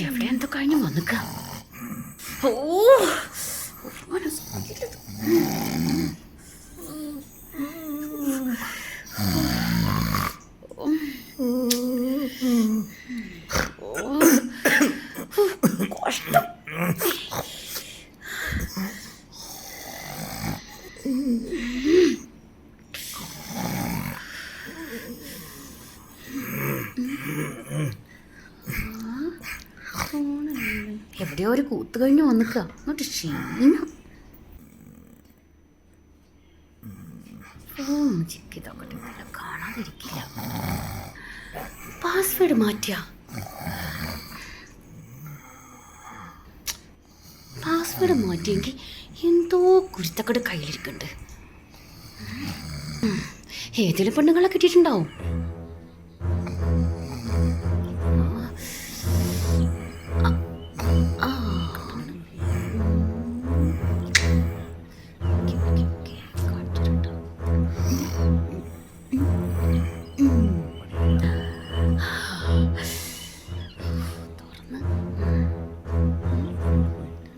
എവിടെ എന്തോ കഴിഞ്ഞു വന്നിക്ക? ഓ എവിടെയോ ഒരു കൂത്ത് കഴിഞ്ഞു വന്നിക്ക. എന്നിട്ട് ക്ഷീണം. ഫോൺ ചിക്കി നോക്കട്ടെ കാണാതിരിക്കില്ല. പാസ്വേഡ് മാറ്റിയ. പാസ്വേഡ് മാറ്റിയെങ്കിൽ എന്തോ കുരുത്തക്കട് കയ്യിലിരിക്കുന്നുണ്ട്. ഏതെങ്കിലും പെണ്ണുങ്ങളെ കിട്ടിയിട്ടുണ്ടാവും.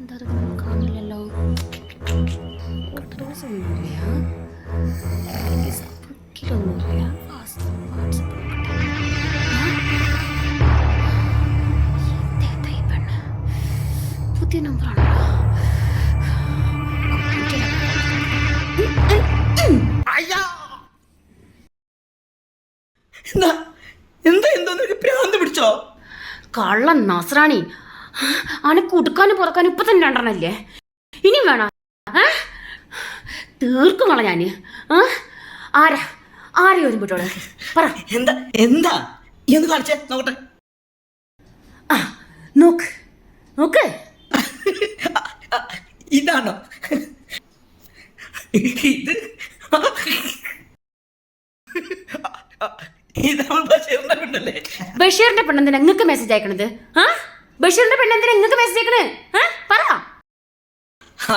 దొరకదు కావాలలో ఒకరోజు ఉన్నాయా కిలో ఉన్నాయా புதிய நம்பர் ஐயா കള്ളൻ നസ്രാണി. അവനെ കുടുക്കാനും പുറക്കാനും ഇപ്പൊ തന്നെ രണ്ടെണ്ണല്ലേ? ഇനി വേണ? തീർക്കും കള ഞാൻ. ആരാ? ആരെയും ഒരുമ്പോട്ടോളെ പറ. എന്താ? എന്താ? ഈ ഒന്ന് കാണിച്ചേ നോക്കട്ടെ. ആ നോക്ക്. നോക്ക്. ഇതാണോ? ഇത് ഇത്? ബഷീറിന്റെ പെണ്ണെന്തിനാ നിങ്ങൾക്ക് മെസ്സേജ് അയക്കണത്? ആ? ബഷീറിന്റെ പെണ്ണെന്തിനാ നിങ്ങൾക്ക് മെസ്സേജ് അയക്കണേ ആ? പറ.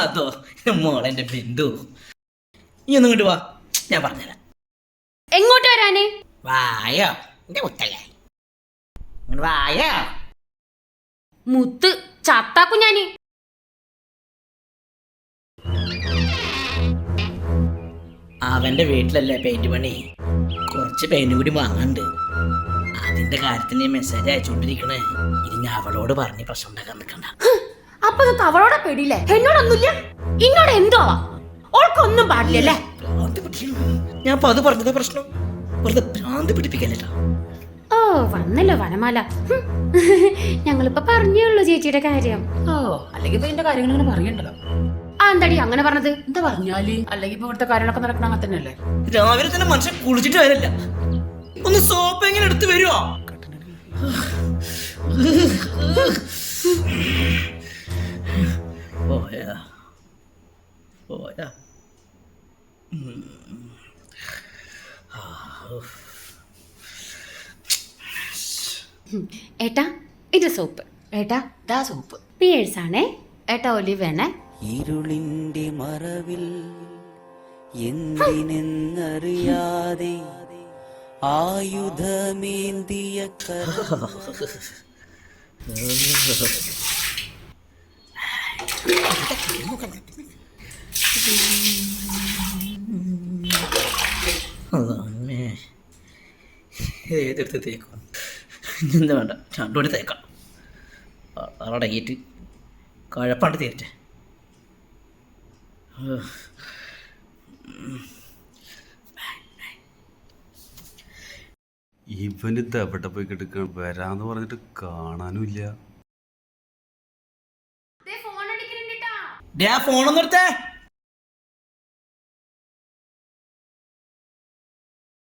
അതോ? മോളെന്റെ ബിന്ദു. ഒന്നും ഇങ്ങോട്ട് വാ. ഞാൻ പറഞ്ഞുതരാം. എങ്ങോട്ട് വരാനേ? വായോ? എന്റെ മുത്തല്ലേ? വായോ? മുത്ത് ചത്താക്കും ഞാൻ. അവന്റെ വീട്ടിലല്ലേ പെയിന്റ് പണി? കുറച്ച് പെയിന്റ് കൂടി വാങ്ങാണ്ട് അതിന്റെ കാര്യത്തിൽ മെസ്സേജ് അയച്ചോണ്ടിരിക്കണേ. ഇത് ഞാൻ അവളോട് പറഞ്ഞ് പ്രശ്നം ഉണ്ടാക്കാൻ നിൽക്കണ്ട. അപ്പൊ അവളോടെ പേടിയില്ലേ? എന്നോടൊന്നുമില്ല. ഇന്നോട് എന്തോ? ഓൾക്കൊന്നും പാടില്ലല്ലേ? ഞാൻ അപ്പൊ അത് പറഞ്ഞത് പ്രശ്നം. വെറുതെ ഭ്രാന്ത് പിടിപ്പിക്കല്ലേട്ടാ ഓ വന്നല്ലോ വനമാല. ഞങ്ങളിപ്പോ പറഞ്ഞേ ഉള്ളൂ ചേച്ചിയുടെ കാര്യം. ഓ അല്ലെങ്കിൽ ഇപ്പൊ ഇതിന്റെ കാര്യങ്ങൾ ഇങ്ങനെ പറയണ്ടല്ലോ. ആ എന്താടി അങ്ങനെ പറഞ്ഞത്? എന്താ പറഞ്ഞാൽ? അല്ലെങ്കിൽ ഇപ്പൊ ഇവിടുത്തെ കാര്യങ്ങളൊക്കെ നടക്കണ അങ്ങനെ തന്നെയല്ലേ? രാവിലെ തന്നെ മനുഷ്യൻ കുളിച്ചിട്ട് വരില്ല. ഒന്ന് സോപ്പ് എങ്ങനെ എടുത്ത് വരുമോ പോയാ. പോയാ. ഏട്ടാ ഇത് സോപ്പ്. ഏട്ടാ ദാ സൂപ്പ്. പിയേഴ്സ് ആണേ. ഏട്ടാ ഒലിവ് വേണേ. ഇരുളിന്റെ മറവിൽ എന്തിനെന്നറിയാതെ ആയുധമേന്തിയ അമ്മേ ഏതെടുത്ത് തേക്കും? എന്താ വേണ്ട. രണ്ടുകൂടി തേക്കാം. അടങ്ങിയിട്ട് കഴപ്പാണ്ട് തേറ്റേ ഇവനിത് എവിടെ പോയി കിടക്കാൻ വരാന്ന് പറഞ്ഞിട്ട് കാണാനും ഇല്ല ആ ഫോണൊന്നും എടുത്തേ.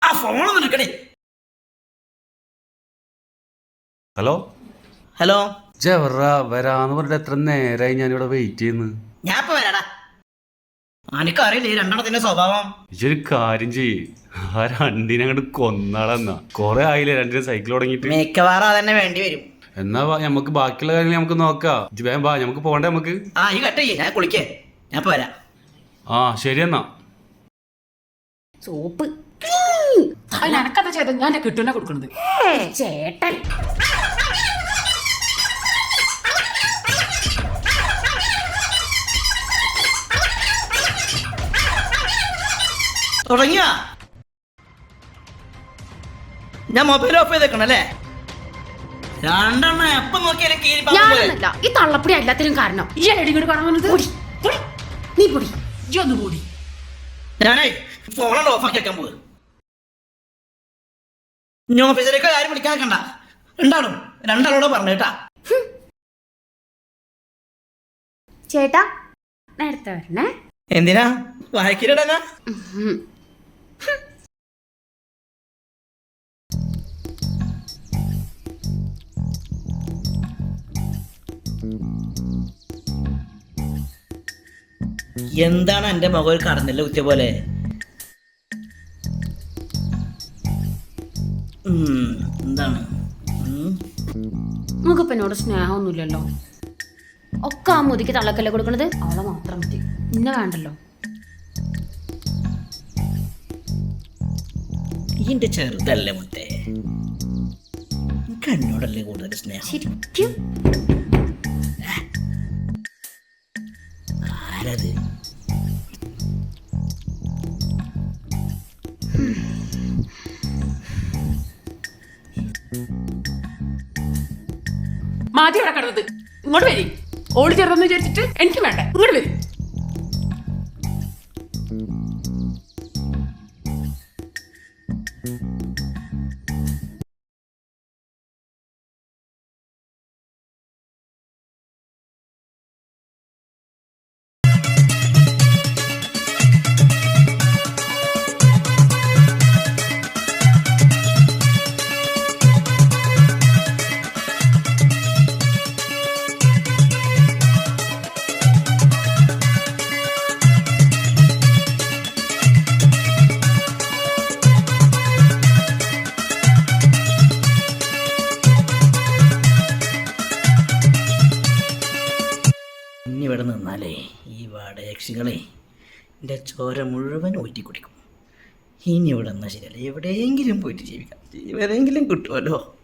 ആ ഫോണൊന്നും എടുക്കണേ ഹലോ? ഹലോ? ജവറ വരാന്ന് പറഞ്ഞിട്ട് എത്ര നേരായി ഞാനിവിടെ വെയിറ്റ് ചെയ്യുന്നു. ഞാൻ ഇപ്പൊ വരാടാ എനിക്കറിയില്ലേ രണ്ടെണ്ണത്തിന്റെ സ്വഭാവം? ഇതൊരു കാര്യം ചെയ്യ്. ആ രണ്ടിനെ അങ്ങോട്ട് കൊന്നാളെന്നാ. കൊറേ ആയില്ലേ രണ്ടിനും സൈക്കിൾ തുടങ്ങിട്ട് മിക്കവാറും അതന്നെ വേണ്ടി വരും. എന്നാ വാ, നമുക്ക് ബാക്കിയുള്ള കാര്യങ്ങൾ നമുക്ക് നോക്കാം. വാ നമുക്ക് പോകണ്ടേ നമുക്ക് ആ ഈ കട്ട് ഞാൻ കുളിക്കേ. ഞാൻ പോരാ. ആ ശരി എന്നാ. സോപ്പ്. അല്ല ഞാൻ കൊടുക്കുന്നത് ചേട്ടൻ. ഞാൻ മൊബൈൽ ഓഫ് ചെയ്തേക്കണം അല്ലേ? രണ്ടെണ്ണം എപ്പം നോക്കിയാലും കീരി പാമ്പ് പോലെ. ഞാനൊന്നല്ല ഈ തള്ളപ്പടി എല്ലാത്തിനും കാരണം. ഈ ഐഡി കൂടി കാണാൻ വന്നത്? പൊടി പൊടി നീ പൊടി. ഈ ഒന്ന് കൂടി ഞാനേ ഫോണുണ്ട് ഓഫാക്കി വെക്കാൻ പോകും ഞാൻ ഓഫീസിലേക്ക് ആരും വിളിക്കാൻ നിൽക്കണ്ട. ഉണ്ടാണോ രണ്ടാളോട് പറഞ്ഞു കേട്ടാ. ചേട്ടാ നേരത്തെ വരണേ. എന്തിനാ? വായിക്കിരടനാ ഉം. എന്താണ് എന്റെ മകൾ കടന്നില്ല ഉച്ച പോലെ? എന്താണ്? ഉം. മുഖപ്പനോട് സ്നേഹമൊന്നുമില്ലല്ലോ. ഒക്കെ ആ മുതിക്ക് തള്ളക്കല്ലേ കൊടുക്കണത്? അവളെ മാത്രം മതി. ഇന്നെ വേണ്ടല്ലോ. ഇതിന്റെ ചെറുതല്ലേ മുത്തേ? കണ്ണോടല്ലേ കൂടുതൽ സ്നേഹം? ശരിക്കും? മാറ്റി ഇവിടെ കിടന്നത്. ഇങ്ങോട്ട് വരി. ഓടി ചേർന്നെന്ന് വിചാരിച്ചിട്ട് എനിക്ക് വേണ്ട. ഇങ്ങോട്ട് വരി. ഇവിടെ നിന്നാലേ ഈ വാടയക്ഷികളെ എന്റെ ചോര മുഴുവൻ ഊറ്റി കുടിക്കും ഇനി ഇവിടെ നിന്നാൽ ശരിയല്ല. എവിടെയെങ്കിലും പോയിട്ട് ജീവിക്കാം. എവിടെയെങ്കിലും കിട്ടുമല്ലോ